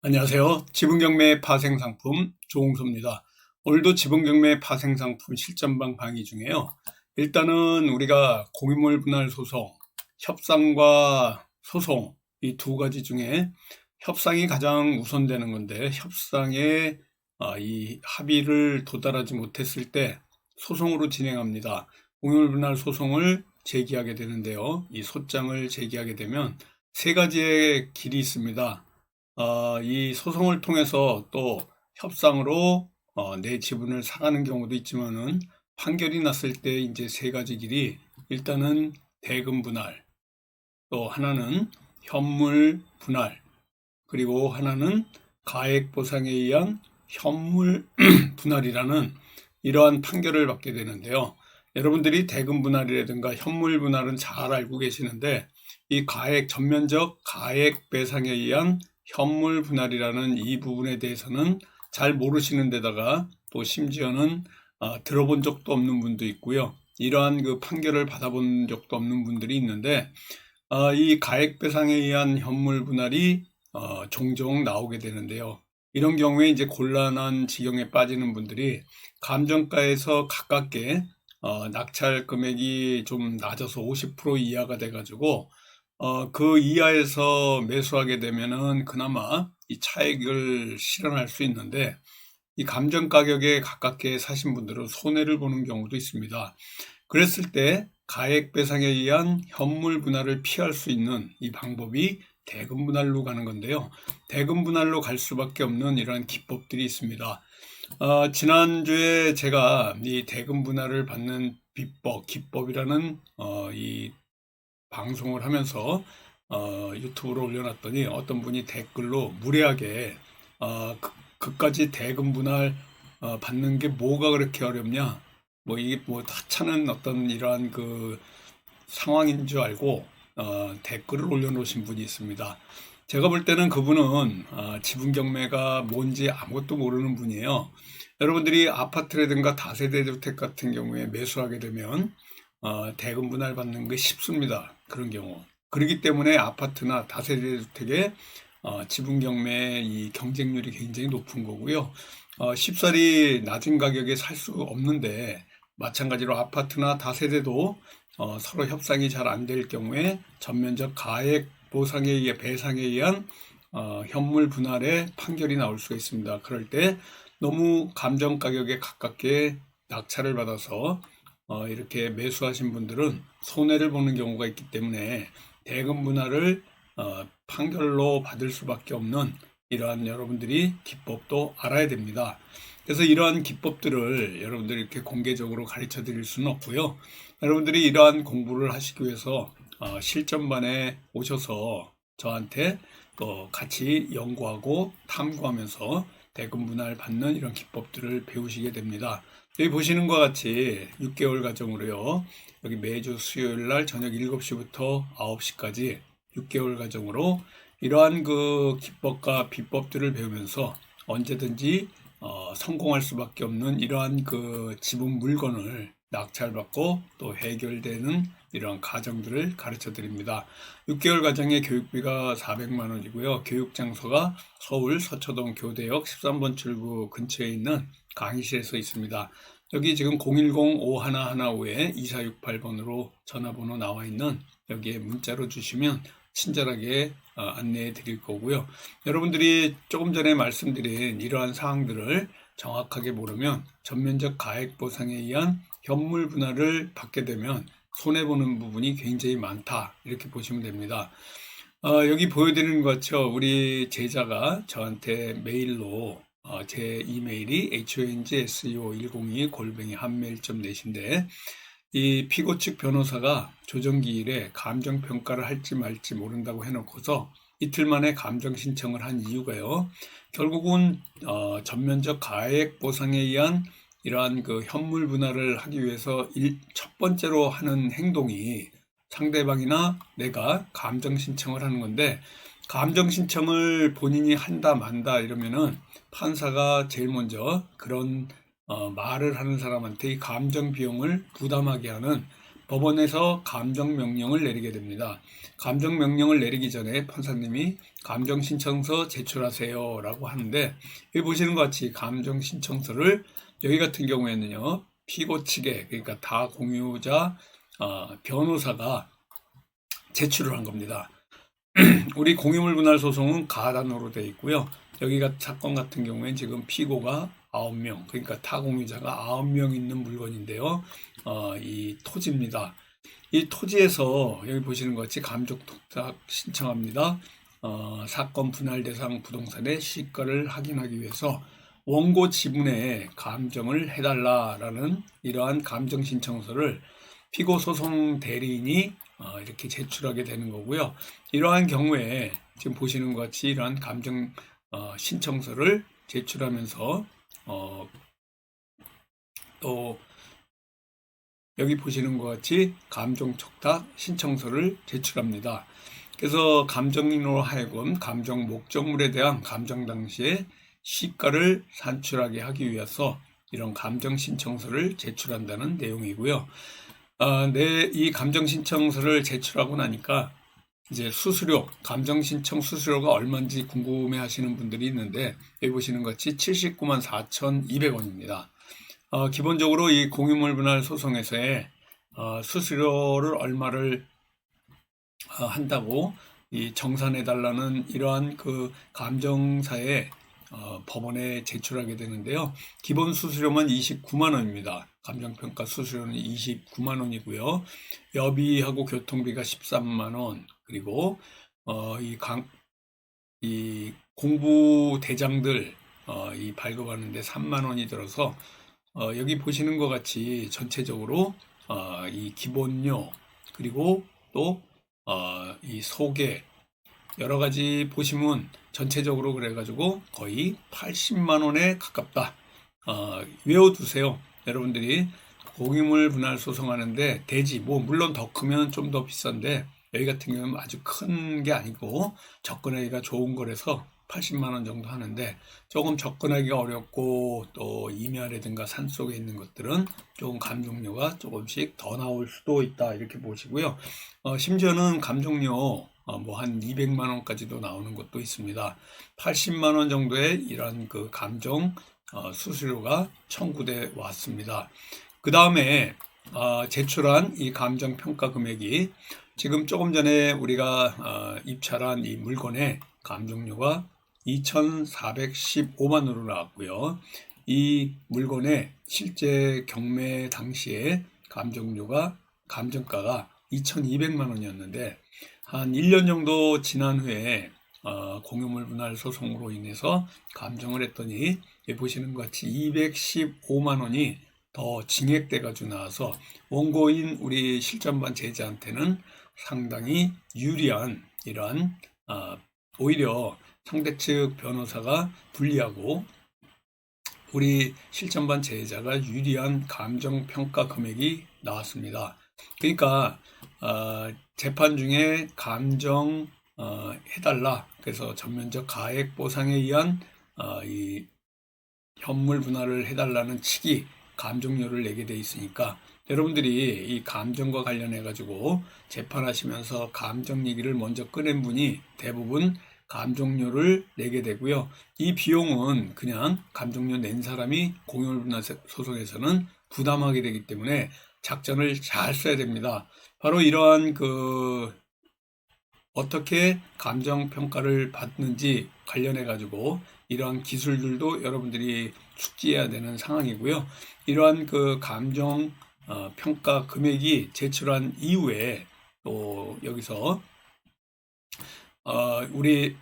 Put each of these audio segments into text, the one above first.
안녕하세요. 지분경매 파생상품 조홍소입니다. 오늘도 지분경매 파생상품 실전방 강의 중에요. 일단은 우리가 공유물 분할 소송, 협상과 소송 이 두 가지 중에 협상이 가장 우선되는 건데 협상에 아, 이 합의를 도달하지 못했을 때 소송으로 진행합니다. 공유물 분할 소송을 제기하게 되는데요. 이 소장을 제기하게 되면 세 가지의 길이 있습니다. 어, 이 소송을 통해서 또 협상으로 어, 내 지분을 사가는 경우도 있지만은 판결이 났을 때 이제 세 가지 길이 일단은 대금 분할, 또 하나는 현물 분할, 그리고 하나는 가액 보상에 의한 현물 분할이라는 이러한 판결을 받게 되는데요. 여러분들이 대금 분할이라든가 현물 분할은 잘 알고 계시는데 이 가액 전면적 가액 배상에 의한 현물 분할이라는 이 부분에 대해서는 잘 모르시는 데다가 또 심지어는 어, 들어본 적도 없는 분도 있고요. 이러한 그 판결을 받아본 적도 없는 분들이 있는데 어, 이 가액 배상에 의한 현물 분할이 어, 종종 나오게 되는데요. 이런 경우에 이제 곤란한 지경에 빠지는 분들이 감정가에서 가깝게 어, 낙찰 금액이 좀 낮아서 50% 이하가 돼가지고 어, 그 이하에서 매수하게 되면은 그나마 이 차익을 실현할 수 있는데 이 감정 가격에 가깝게 사신 분들은 손해를 보는 경우도 있습니다. 그랬을 때 가액 배상에 의한 현물 분할을 피할 수 있는 이 방법이 대금 분할로 가는 건데요. 대금 분할로 갈 수밖에 없는 이러한 기법들이 있습니다. 어, 지난주에 제가 이 대금 분할을 받는 비법, 기법이라는 어, 이 방송을 하면서 어, 유튜브로 올려놨더니 어떤 분이 댓글로 무례하게 어, 그, 그까지 대금 분할 어, 받는 게 뭐가 그렇게 어렵냐 뭐 이게 뭐 하찮은 어떤 이러한 그 상황인 줄 알고 어, 댓글을 올려놓으신 분이 있습니다. 제가 볼 때는 그분은 어, 지분 경매가 뭔지 아무것도 모르는 분이에요. 여러분들이 아파트라든가 다세대 주택 같은 경우에 매수하게 되면 어, 대금 분할 받는 게 쉽습니다. 그런 경우. 그렇기 때문에 아파트나 다세대 주택의 어, 지분 경매 이 경쟁률이 굉장히 높은 거고요. 어, 쉽사리 낮은 가격에 살 수 없는데 마찬가지로 아파트나 다세대도 어, 서로 협상이 잘 안 될 경우에 전면적 가액 보상에 의해 배상에 의한 어, 현물 분할의 판결이 나올 수가 있습니다. 그럴 때 너무 감정 가격에 가깝게 낙찰을 받아서 어, 이렇게 매수하신 분들은 손해를 보는 경우가 있기 때문에 대금 분할을 어, 판결로 받을 수밖에 없는 이러한 여러분들이 기법도 알아야 됩니다. 그래서 이러한 기법들을 여러분들이 이렇게 공개적으로 가르쳐 드릴 수는 없고요. 여러분들이 이러한 공부를 하시기 위해서 어, 실전반에 오셔서 저한테 또 같이 연구하고 탐구하면서 대금 분할 받는 이런 기법들을 배우시게 됩니다. 여기 보시는 것 같이 6개월 과정으로요. 여기 매주 수요일 날 저녁 7시부터 9시까지 6개월 과정으로 이러한 그 기법과 비법들을 배우면서 언제든지 어, 성공할 수밖에 없는 이러한 그 지분 물건을 낙찰받고 또 해결되는 이러한 과정들을 가르쳐 드립니다. 6개월 과정의 교육비가 400만 원이고요. 교육 장소가 서울 서초동 교대역 13번 출구 근처에 있는 강의실에서 있습니다. 여기 지금 010-5115에 2468번으로 전화번호 나와 있는 여기에 문자로 주시면 친절하게 어, 안내해 드릴 거고요. 여러분들이 조금 전에 말씀드린 이러한 사항들을 정확하게 모르면 전면적 가액 보상에 의한 현물 분할을 받게 되면 손해보는 부분이 굉장히 많다. 이렇게 보시면 됩니다. 어, 여기 보여드리는 것 같죠. 우리 제자가 저한테 메일로 어, 제 이메일이 honseo102 골뱅이 한메일.net인데 이 피고 측 변호사가 조정기일에 감정 평가를 할지 말지 모른다고 해놓고서 이틀 만에 감정 신청을 한 이유가요. 결국은 어, 전면적 가액 보상에 의한 이러한 그 현물 분할을 하기 위해서 일, 첫 번째로 하는 행동이 상대방이나 내가 감정 신청을 하는 건데 감정 신청을 본인이 한다 만다 이러면은 판사가 제일 먼저 그런 어, 말을 하는 사람한테 이 감정 비용을 부담하게 하는 법원에서 감정 명령을 내리게 됩니다. 감정 명령을 내리기 전에 판사님이 감정 신청서 제출하세요라고 하는데 여기 보시는 것 같이 감정 신청서를 여기 같은 경우에는요 피고 측에 그러니까 다 공유자 어, 변호사가 제출을 한 겁니다. 우리 공유물 분할 소송은 가단으로 되어 있고요. 여기가 사건 같은 경우에 지금 피고가 9명, 그러니까 타공유자가 9명 있는 물건인데요. 어, 이 토지입니다. 이 토지에서 여기 보시는 것 같이 감정 독탁 신청합니다. 어, 사건 분할 대상 부동산의 시가를 확인하기 위해서 원고 지분에 감정을 해달라라는 이러한 감정 신청서를 피고 소송 대리인이 어, 이렇게 제출하게 되는 거고요. 이러한 경우에 지금 보시는 것 같이 이러한 감정 어, 신청서를 제출하면서 어, 또 여기 보시는 것 같이 감정 촉탁 신청서를 제출합니다. 그래서 감정인으로 하여금 감정 목적물에 대한 감정 당시에 시가를 산출하게 하기 위해서 이런 감정 신청서를 제출한다는 내용이고요. 아, 내이 감정 신청서를 제출하고 나니까 이제 수수료, 감정 신청 수수료가 얼마인지 궁금해 하시는 분들이 있는데 여기 보시는 것 같이 79만 4,200원입니다. 어, 기본적으로 이 공유물 분할 소송에서의 어, 수수료를 얼마를 어, 한다고 이 정산해 달라는 이러한 그 감정사에 어, 법원에 제출하게 되는데요. 기본 수수료만 29만 원입니다. 감정평가 수수료는 29만 원이고요. 여비하고 교통비가 13만 원, 그리고 어, 이, 강, 이 공부 대장들 어, 이 발급하는데 3만 원이 들어서 어, 여기 보시는 것 같이 전체적으로 어, 이 기본료 그리고 또 어, 이 소개 여러 가지 보시면 전체적으로 그래가지고 거의 80만 원에 가깝다. 어, 외워두세요. 여러분들이 공유물 분할 소송하는데 대지 뭐 물론 더 크면 좀 더 비싼데 여기 같은 경우는 아주 큰 게 아니고 접근하기가 좋은 거라서 80만 원 정도 하는데 조금 접근하기가 어렵고 또 임야라든가 산 속에 있는 것들은 조금 감정료가 조금씩 더 나올 수도 있다 이렇게 보시고요. 어, 심지어는 감정료 어, 뭐 한 200만 원까지도 나오는 것도 있습니다. 80만 원 정도의 이런 그 감정 어, 수수료가 청구돼 왔습니다. 그 다음에 어, 제출한 이 감정 평가 금액이 지금 조금 전에 우리가 어, 입찰한 이 물건의 감정료가 2,415만 원으로 나왔고요. 이 물건의 실제 경매 당시에 감정료가 감정가가 2,200만 원이었는데 한 1년 정도 지난 후에 어, 공유물 분할 소송으로 인해서 감정을 했더니 보시는 것 같이 215만 원이 더 징액돼 가지고 나와서 원고인 우리 실전반 제자한테는 상당히 유리한 이러한 어, 오히려 상대 측 변호사가 불리하고 우리 실전반 제자가 유리한 감정 평가 금액이 나왔습니다. 그러니까 어, 재판 중에 감정 어, 해달라 그래서 전면적 가액 보상에 의한 어, 이 현물 분할을 해달라는 측이 감정료를 내게 돼 있으니까 여러분들이 이 감정과 관련해 가지고 재판하시면서 감정 얘기를 먼저 꺼낸 분이 대부분 감정료를 내게 되고요. 이 비용은 그냥 감정료 낸 사람이 공유분할 소송에서는 부담하게 되기 때문에 작전을 잘 써야 됩니다. 바로 이러한 그 어떻게 감정 평가를 받는지 관련해 가지고 이러한 기술들도 여러분들이 숙지해야 되는 상황이고요. 이러한 그 감정 어, 평가 금액이 제출한 이후에 또 여기서 어, 우리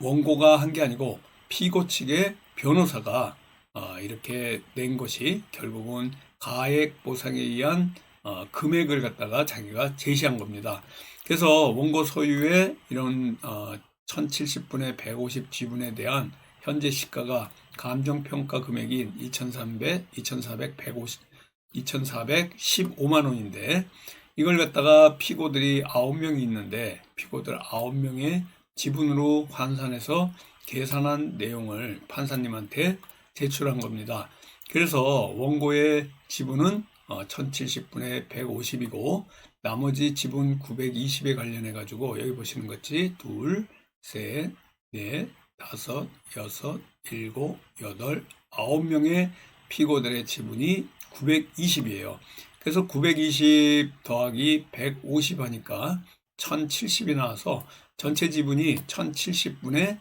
원고가 한 게 아니고 피고 측의 변호사가 어, 이렇게 낸 것이 결국은 가액 보상에 의한 어, 금액을 갖다가 자기가 제시한 겁니다. 그래서 원고 소유의 이런 어, 1070분의 150 지분에 대한 현재 시가가 감정평가 금액인 2,300, 2,400, 150, 2,415만 원인데 이걸 갖다가 피고들이 9명이 있는데 피고들 9명의 지분으로 환산해서 계산한 내용을 판사님한테 제출한 겁니다. 그래서 원고의 지분은 어, 1070분의 150이고 나머지 지분 920에 관련해 가지고 여기 보시는 것이 둘, 셋, 넷, 다섯, 여섯, 일곱, 여덟, 아홉 명의 피고들의 지분이 920이에요. 그래서 920 더하기 150 하니까 1070이 나와서 전체 지분이 1070분의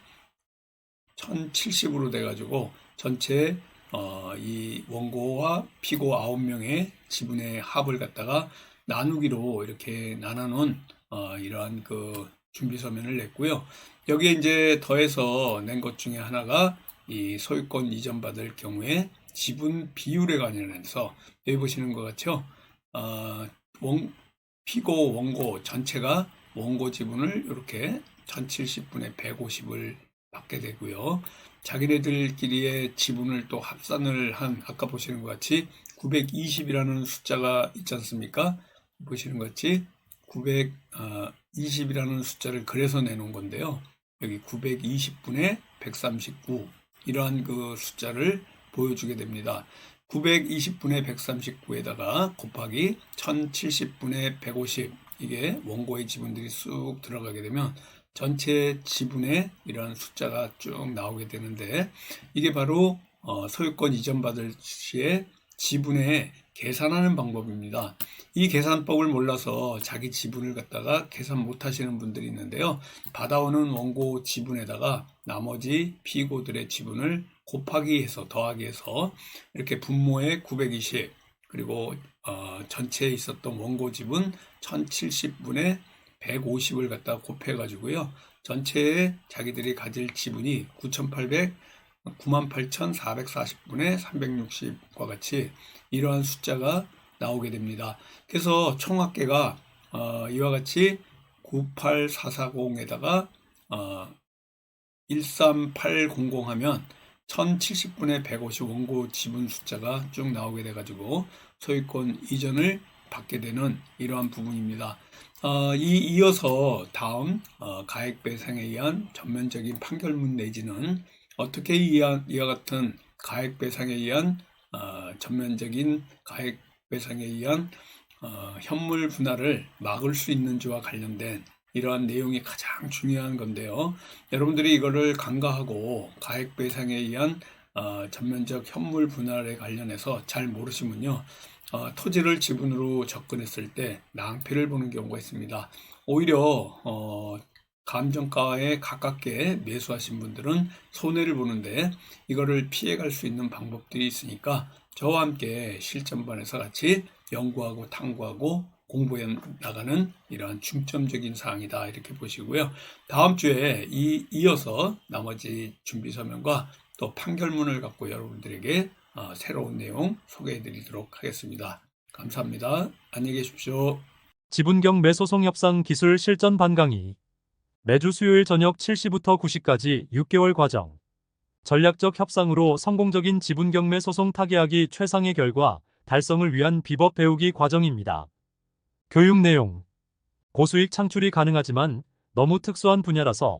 1070으로 돼가지고 전체 어, 이 원고와 피고 9명의 지분의 합을 갖다가 나누기로 이렇게 나눠놓은 어, 이러한 그 준비 서면을 냈고요. 여기에 이제 더해서 낸 것 중에 하나가 이 소유권 이전 받을 경우에 지분 비율에 관련해서 여기 보시는 것 같죠? 어, 원, 피고 원고 전체가 원고 지분을 이렇게 1070분의 150을 받게 되고요. 자기네들끼리의 지분을 또 합산을 한 아까 보시는 것 같이 920이라는 숫자가 있지 않습니까? 보시는 것 같이 920이라는 숫자를 그래서 내놓은 건데요. 여기 920분의 139 이러한 그 숫자를 보여주게 됩니다. 920분의 139에다가 곱하기 1070분의 150 이게 원고의 지분들이 쑥 들어가게 되면 전체 지분의 이러한 숫자가 쭉 나오게 되는데 이게 바로 어, 소유권 이전 받을 시에 지분의 계산하는 방법입니다. 이 계산법을 몰라서 자기 지분을 갖다가 계산 못 하시는 분들이 있는데요. 받아오는 원고 지분에다가 나머지 피고들의 지분을 곱하기 해서 더하기 해서 이렇게 분모의 920 그리고 어, 전체에 있었던 원고 지분 1070분의 150을 갖다 곱해 가지고요. 전체에 자기들이 가질 지분이 9,800 98,440분의 360과 같이 이러한 숫자가 나오게 됩니다. 그래서 총합계가 어, 이와 같이 98440에다가 어, 13800 하면 1070분의 150 원고 지분 숫자가 쭉 나오게 돼가지고 소유권 이전을 받게 되는 이러한 부분입니다. 어, 이 이어서 다음 어, 가액배상에 의한 전면적인 판결문 내지는 어떻게 이와, 이와 같은 가액배상에 의한 어, 전면적인 가액배상에 의한 어, 현물 분할을 막을 수 있는지와 관련된 이러한 내용이 가장 중요한 건데요. 여러분들이 이거를 간과하고 가액배상에 의한 어, 전면적 현물 분할에 관련해서 잘 모르시면요. 어, 토지를 지분으로 접근했을 때 낭패를 보는 경우가 있습니다. 오히려 어, 감정가에 가깝게 매수하신 분들은 손해를 보는데 이거를 피해갈 수 있는 방법들이 있으니까 저와 함께 실전반에서 같이 연구하고 탐구하고 공부해 나가는 이러한 중점적인 사항이다 이렇게 보시고요. 다음 주에 이 이어서 나머지 준비 서면과 또 판결문을 갖고 여러분들에게 어, 새로운 내용 소개해 드리도록 하겠습니다. 감사합니다. 안녕히 계십시오. 지분경 매소송 협상 기술 실전 반 강의 매주 수요일 저녁 7시부터 9시까지 6개월 과정 전략적 협상으로 성공적인 지분경매 소송 타개하기 최상의 결과 달성을 위한 비법 배우기 과정입니다. 교육 내용 고수익 창출이 가능하지만 너무 특수한 분야라서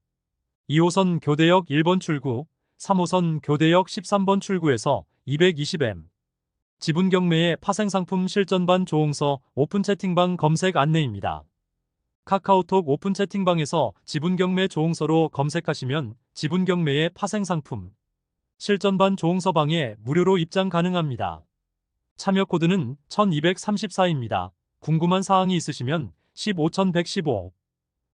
2호선 교대역 1번 출구, 3호선 교대역 13번 출구에서 220M 지분 경매의 파생상품 실전반 조홍서 오픈 채팅방 검색 안내입니다. 카카오톡 오픈 채팅방에서 지분 경매 조홍서로 검색하시면 지분 경매의 파생상품 실전반 조홍서방에 무료로 입장 가능합니다. 참여 코드는 1234입니다. 궁금한 사항이 있으시면 15115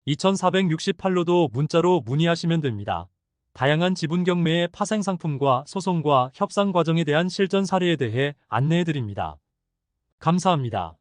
2468로도 문자로 문의하시면 됩니다. 다양한 지분 경매의 파생 상품과 소송과 협상 과정에 대한 실전 사례에 대해 안내해 드립니다. 감사합니다.